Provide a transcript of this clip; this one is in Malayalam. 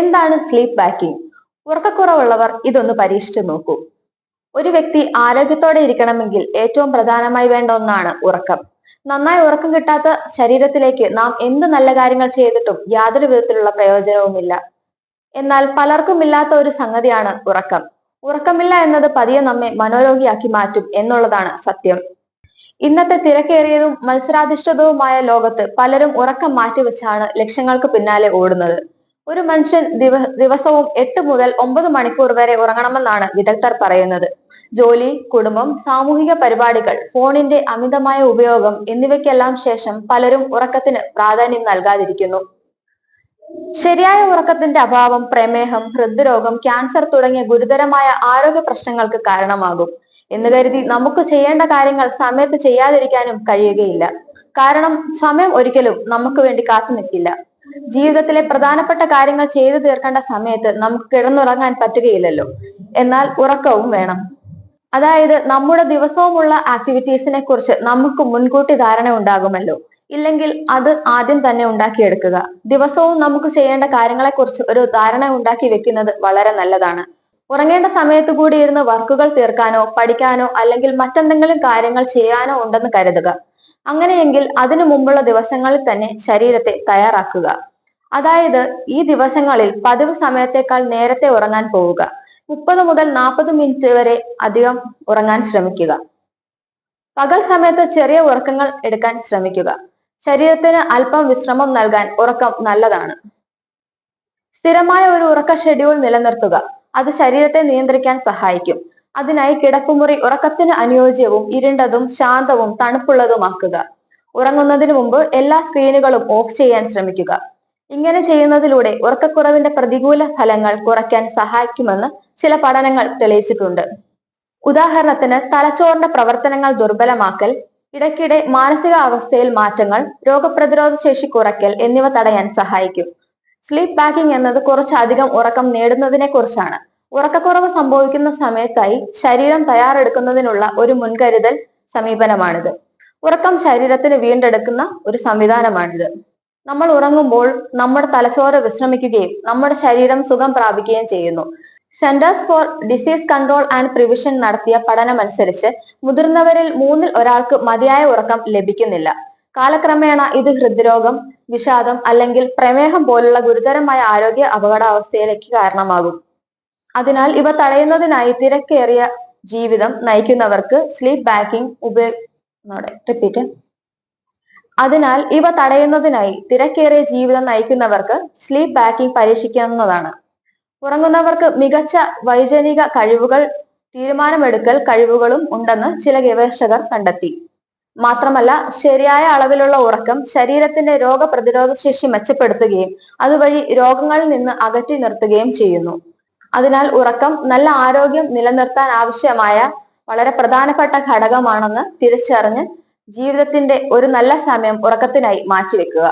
എന്താണ് സ്ലീപ്പ് ബാക്കിംഗ് ഉറക്കക്കുറവുള്ളവർ ഇതൊന്ന് പരീക്ഷിച്ചു നോക്കൂ. ഒരു വ്യക്തി ആരോഗ്യത്തോടെ ഇരിക്കണമെങ്കിൽ ഏറ്റവും പ്രധാനമായി വേണ്ട ഒന്നാണ് ഉറക്കം. നന്നായി ഉറക്കം കിട്ടാത്ത ശരീരത്തിലേക്ക് നാം എന്ത് നല്ല കാര്യങ്ങൾ ചെയ്തിട്ടും യാതൊരു വിധത്തിലുള്ള പ്രയോജനവുമില്ല. എന്നാൽ പലർക്കും ഇല്ലാത്ത ഒരു സംഗതിയാണ് ഉറക്കം. ഉറക്കമില്ല എന്നത് പതിയെ നമ്മെ മനോരോഗിയാക്കി മാറ്റും എന്നുള്ളതാണ് സത്യം. ഇന്നത്തെ തിരക്കേറിയതും മത്സരാധിഷ്ഠിതവുമായ ലോകത്ത് പലരും ഉറക്കം മാറ്റിവെച്ചാണ് ലക്ഷ്യങ്ങൾക്ക് പിന്നാലെ ഓടുന്നത്. ഒരു മനുഷ്യൻ ദിവ ദിവസവും എട്ട് മുതൽ ഒമ്പത് മണിക്കൂർ വരെ ഉറങ്ങണമെന്നാണ് വിദഗ്ധർ പറയുന്നത്. ജോലി കുടുംബം സാമൂഹിക പരിപാടികൾ ഫോണിന്റെ അമിതമായ ഉപയോഗം എന്നിവയ്ക്കെല്ലാം ശേഷം പലരും ഉറക്കത്തിന് പ്രാധാന്യം നൽകാതിരിക്കുന്നു. ശരിയായ ഉറക്കത്തിന്റെ അഭാവം പ്രമേഹം ഹൃദ്രോഗം ക്യാൻസർ തുടങ്ങിയ ഗുരുതരമായ ആരോഗ്യ പ്രശ്നങ്ങൾക്ക് കാരണമാകും. എന്ന് കരുതി നമുക്ക് ചെയ്യേണ്ട കാര്യങ്ങൾ സമയത്ത് ചെയ്യാതിരിക്കാനും കഴിയുകയില്ല. കാരണം സമയം ഒരിക്കലും നമുക്ക് വേണ്ടി കാത്തു നിൽക്കില്ല ജീവിതത്തിലെ പ്രധാനപ്പെട്ട കാര്യങ്ങൾ ചെയ്തു തീർക്കേണ്ട സമയത്ത് നമുക്ക് കിടന്നുറങ്ങാൻ പറ്റുകയില്ലല്ലോ. എന്നാൽ ഉറക്കവും വേണം. അതായത് നമ്മുടെ ദിവസവുമുള്ള ആക്ടിവിറ്റീസിനെ കുറിച്ച് നമുക്ക് മുൻകൂട്ടി ധാരണ ഉണ്ടാകുമല്ലോ. ഇല്ലെങ്കിൽ അത് ആദ്യം തന്നെ ഉണ്ടാക്കിയെടുക്കുക. ദിവസവും നമുക്ക് ചെയ്യേണ്ട കാര്യങ്ങളെ കുറിച്ച് ഒരു ധാരണ ഉണ്ടാക്കി വെക്കുന്നത് വളരെ നല്ലതാണ്. ഉറങ്ങേണ്ട സമയത്ത് കൂടി ഇരുന്ന് വർക്കുകൾ തീർക്കാനോ പഠിക്കാനോ അല്ലെങ്കിൽ മറ്റെന്തെങ്കിലും കാര്യങ്ങൾ ചെയ്യാനോ ഉണ്ടെന്ന് കരുതുക. അങ്ങനെയെങ്കിൽ അതിനു മുമ്പുള്ള ദിവസങ്ങളിൽ തന്നെ ശരീരത്തെ തയ്യാറാക്കുക. അതായത് ഈ ദിവസങ്ങളിൽ പതിവ് സമയത്തേക്കാൾ നേരത്തെ ഉറങ്ങാൻ പോവുക. മുപ്പത് മുതൽ നാൽപ്പത് മിനിറ്റ് വരെ അധികം ഉറങ്ങാൻ ശ്രമിക്കുക. പകൽ സമയത്ത് ചെറിയ ഉറക്കങ്ങൾ എടുക്കാൻ ശ്രമിക്കുക. ശരീരത്തിന് അല്പം വിശ്രമം നൽകാൻ ഉറക്കം നല്ലതാണ്. സ്ഥിരമായ ഒരു ഉറക്ക ഷെഡ്യൂൾ നിലനിർത്തുക. അത് ശരീരത്തെ നിയന്ത്രിക്കാൻ സഹായിക്കും. അതിനായി കിടപ്പുമുറി ഉറക്കത്തിന് അനുയോജ്യവും ഇരുണ്ടതും ശാന്തവും തണുപ്പുള്ളതുമാക്കുക. ഉറങ്ങുന്നതിന് മുമ്പ് എല്ലാ സ്ക്രീനുകളും ഓഫ് ചെയ്യാൻ ശ്രമിക്കുക. ഇങ്ങനെ ചെയ്യുന്നതിലൂടെ ഉറക്കക്കുറവിന്റെ പ്രതികൂല ഫലങ്ങൾ കുറയ്ക്കാൻ സഹായിക്കുമെന്ന് ചില പഠനങ്ങൾ തെളിയിച്ചിട്ടുണ്ട്. ഉദാഹരണത്തിന് തലച്ചോറിന്റെ പ്രവർത്തനങ്ങൾ ദുർബലമാക്കൽ ഇടയ്ക്കിടെ മാനസികാവസ്ഥയിൽ മാറ്റങ്ങൾ രോഗപ്രതിരോധ ശേഷി കുറയ്ക്കൽ എന്നിവ തടയാൻ സഹായിക്കും. സ്ലീപ്പ് പാക്കിംഗ് എന്നത് കുറച്ചധികം ഉറക്കം നേടുന്നതിനെ കുറിച്ചാണ്. ഉറക്കക്കുറവ് സംഭവിക്കുന്ന സമയത്തായി ശരീരം തയ്യാറെടുക്കുന്നതിനുള്ള ഒരു മുൻകരുതൽ സമീപനമാണിത്. ഉറക്കം ശരീരത്തിന് വീണ്ടെടുക്കുന്ന ഒരു സംവിധാനമാണിത്. നമ്മൾ ഉറങ്ങുമ്പോൾ നമ്മുടെ തലച്ചോര വിശ്രമിക്കുകയും നമ്മുടെ ശരീരം സുഖം പ്രാപിക്കുകയും ചെയ്യുന്നു. Centres for disease control and prevention നടത്തിയ പഠനമനുസരിച്ച് മുതിർന്നവരിൽ മൂന്നിൽ ഒരാൾക്ക് മതിയായ ഉറക്കം ലഭിക്കുന്നില്ല. കാലക്രമേണ ഇത് ഹൃദ്രോഗം വിഷാദം അല്ലെങ്കിൽ പ്രമേഹം പോലുള്ള ഗുരുതരമായ ആരോഗ്യ അപകടാവസ്ഥയിലേക്ക് കാരണമാകും. അതിനാൽ ഇവ തടയുന്നതിനായി തിരക്കേറിയ ജീവിതം നയിക്കുന്നവർക്ക് സ്ലീപ്പ് ബാക്കിംഗ് ഉപയോഗ റിപ്പീറ്റ് അതിനാൽ ഇവ തടയുന്നതിനായി തിരക്കേറിയ ജീവിതം നയിക്കുന്നവർക്ക് സ്ലീപ്പ് ബാക്കിംഗ് പരീക്ഷിക്കാവുന്നതാണ്. ഉറങ്ങുന്നവർക്ക് മികച്ച വൈജനിക കഴിവുകൾ തീരുമാനമെടുക്കൽ കഴിവുകളും ഉണ്ടെന്ന് ചില ഗവേഷകർ കണ്ടെത്തി. മാത്രമല്ല ശരിയായ അളവിലുള്ള ഉറക്കം ശരീരത്തിന്റെ രോഗപ്രതിരോധ ശേഷി മെച്ചപ്പെടുത്തുകയും അതുവഴി രോഗങ്ങളിൽ നിന്ന് അകറ്റി നിർത്തുകയും ചെയ്യുന്നു. അതിനാൽ ഉറക്കം നല്ല ആരോഗ്യം നിലനിർത്താൻ ആവശ്യമായ വളരെ പ്രധാനപ്പെട്ട ഘടകമാണെന്ന് തിരിച്ചറിഞ്ഞ് ജീവിതത്തിന്റെ ഒരു നല്ല സമയം ഉറക്കത്തിനായി മാറ്റിവെക്കുക.